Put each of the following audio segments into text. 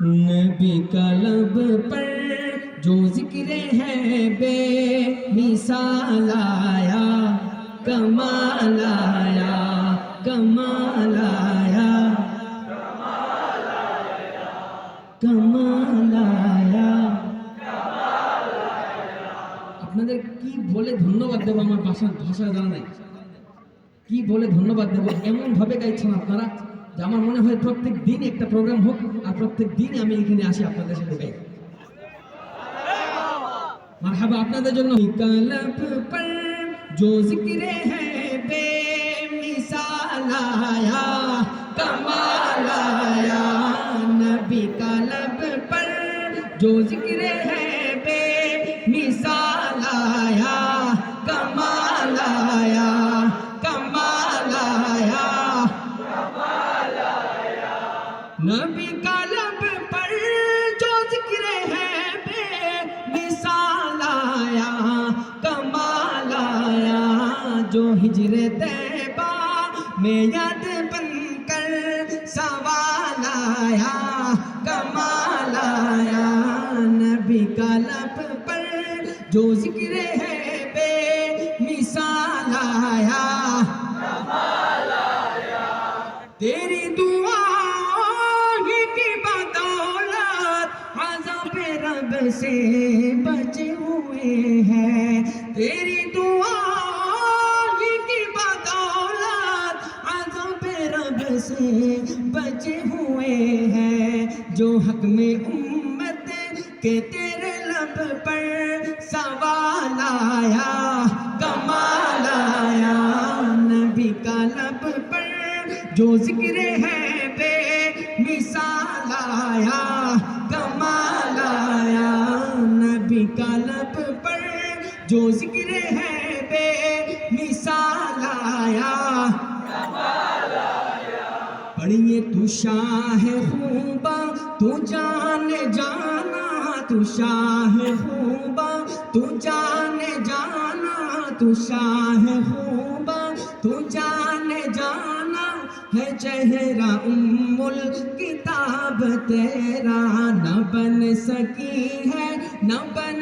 نبی کا لب پر جو ذکر ہے بے مثال آیا کمال آیا کمال آیا কমাল আয়া আপনাদের কি বলে ধন্যবাদ দেবো আমার ভাষা ভাষা জানা নাই কি বলে ধন্যবাদ দেবো এমন ভাবে গাইছেন আপনারা যে আমার মনে হয় প্রত্যেক দিন একটা প্রোগ্রাম হোক আর প্রত্যেক দিন আমি এখানে আসি আপনাদের সাথে গাই মারহাবা আপনাদের জন্য। কলপ নবী কলপ পর জো জিক্র نبی کا پر جو ذکر ہے بے مثال آیا، کمال آیا۔ جو ہجر تیبہ میں یاد بن کر سوال آیا، کمال آیا۔ نبی کا پر جو ذکر ہے بے مثال آیا۔ سے بچے ہوئے ہیں۔ تیری دعا کی بدولت عذاب رب سے بچے ہوئے ہیں۔ جو حق میں امت کے تیرے لب پر سوال آیا، کمال آیا۔ نبی کا لب پر جو ذکر ہے پر جو ذکر ہے بے مثال آیا۔ پڑھیے تو شاہ خوبا تو جان جانا، تو شاہ خوبا تو جان جانا، تو شاہ خوبا تو جان جانا ہے چہرہ ام الکتاب، تیرا نہ بن سکی ہے، نہ بن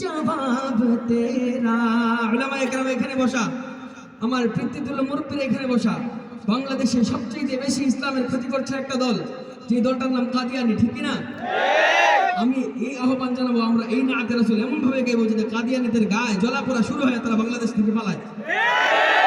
জবাব তেরা এখানে বসা। আমার পিতৃতুল্য মুরব্বীরা এখানে বসা। বাংলাদেশে সবচেয়ে বেশি ইসলামের ক্ষতি করছে একটা দল। যে দলটার নাম কাদিয়ানি, ঠিক না আমি এই আহ্বান জানাব, আমরা এই নাতে আসলে এমন ভাবে গাইবো যে কাদিয়ানিদের গায়ে জলা জলাপোড়া শুরু হয়, তারা বাংলাদেশ থেকে পালায়।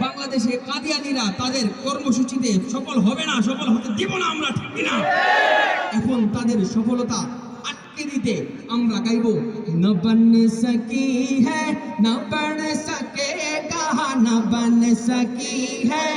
বাংলাদেশে কাদিয়ানিরা তাদের কর্মসূচিতে সফল হবে না, সফল হতে দিব না আমরা, ঠিক না এখন তাদের সফলতা আটকে দিতে আমরা গাইব নবান বন সকি হ্যাঁ ন সকে কাহা ন সকি হ্যাঁ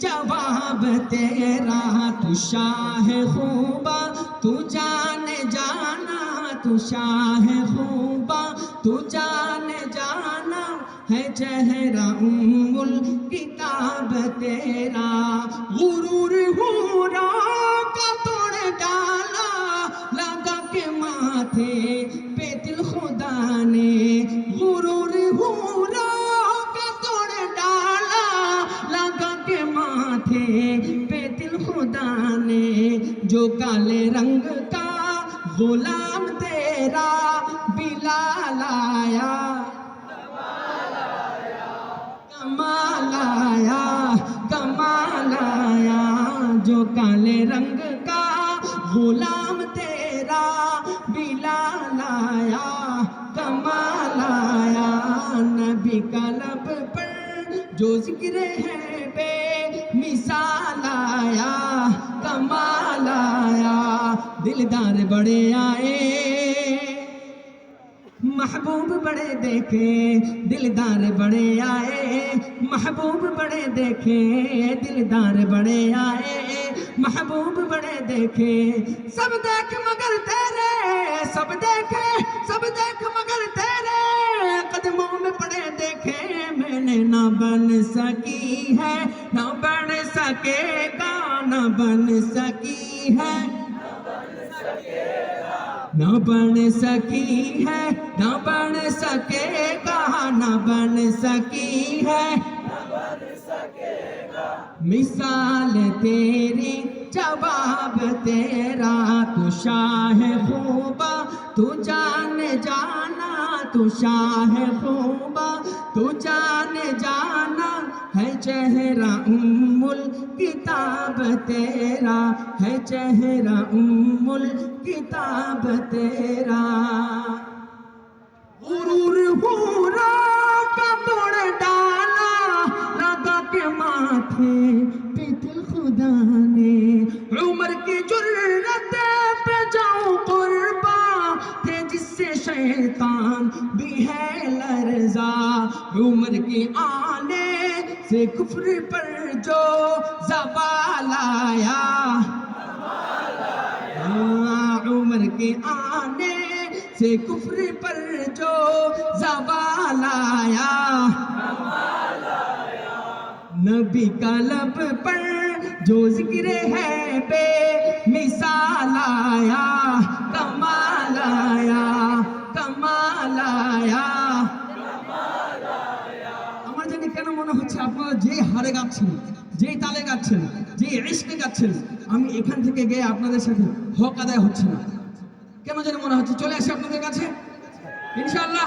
جواب تیرا تو شاہ خوبا تو جان جانا تو شاہ خوبا تو جان جانا ہے چہرہ امول کتاب تیرا۔ غرور ہورا کا توڑ ڈالا، لگا کے ماتھے پیتل خدا نے خدا نے جو کالے رنگ کا غلام تیرا بلال آیا کمال آیا کمال آیا جو کالے رنگ کا غلام تیرا بلال آیا کمال آیا نبی کا لب پر جو ذکر ہے بے مثال آیا کمال آیا دلدار بڑے آئے محبوب بڑے دیکھے دلدار بڑے آئے محبوب بڑے دیکھے دلدار بڑے آئے محبوب بڑے دیکھے سب دیکھ مگر تیرے سب دیکھے سب دیکھ مگر تیرے قدموں میں پڑے دیکھے میں نے نہ بن سکی ہے نہ سکے گا نہ بن سکی ہے نہ بن سکی ہے نہ بن سکے گا نہ بن سکی ہے مثال تیری جواب تیرا تو شاہ خوبا تو جان جانا تو شاہ خوبا تو جان جانا ہے چہرہ کتاب تیرا ہے چہرہ ام کتاب تیرا۔ غرور ہورا کا توڑ ڈالا لگا کے ماتھے پہ خدا نے۔ عمر کی جرت پہ جاؤ قربا، تھے جس سے شیطان بھی ہے لرزا۔ عمر کی آنے سے کفر پر جو زوال آیا۔ ہاں، عمر کے آنے سے کفر پر جو زوال آیا۔ نبی کا لب پر جو ذکر ہے بے مثال آیا۔ আপনাকে কেন মনে হচ্ছে আপনারা যে হারে গাচ্ছেন, যে তালে গাচ্ছেন, যে রেস্কে গাচ্ছেন, আমি এখান থেকে গিয়ে আপনাদের সাথে হক আদায় হচ্ছে না। কেন যেন মনে হচ্ছে চলে আসে আপনাদের কাছে? ইনশাল্লাহ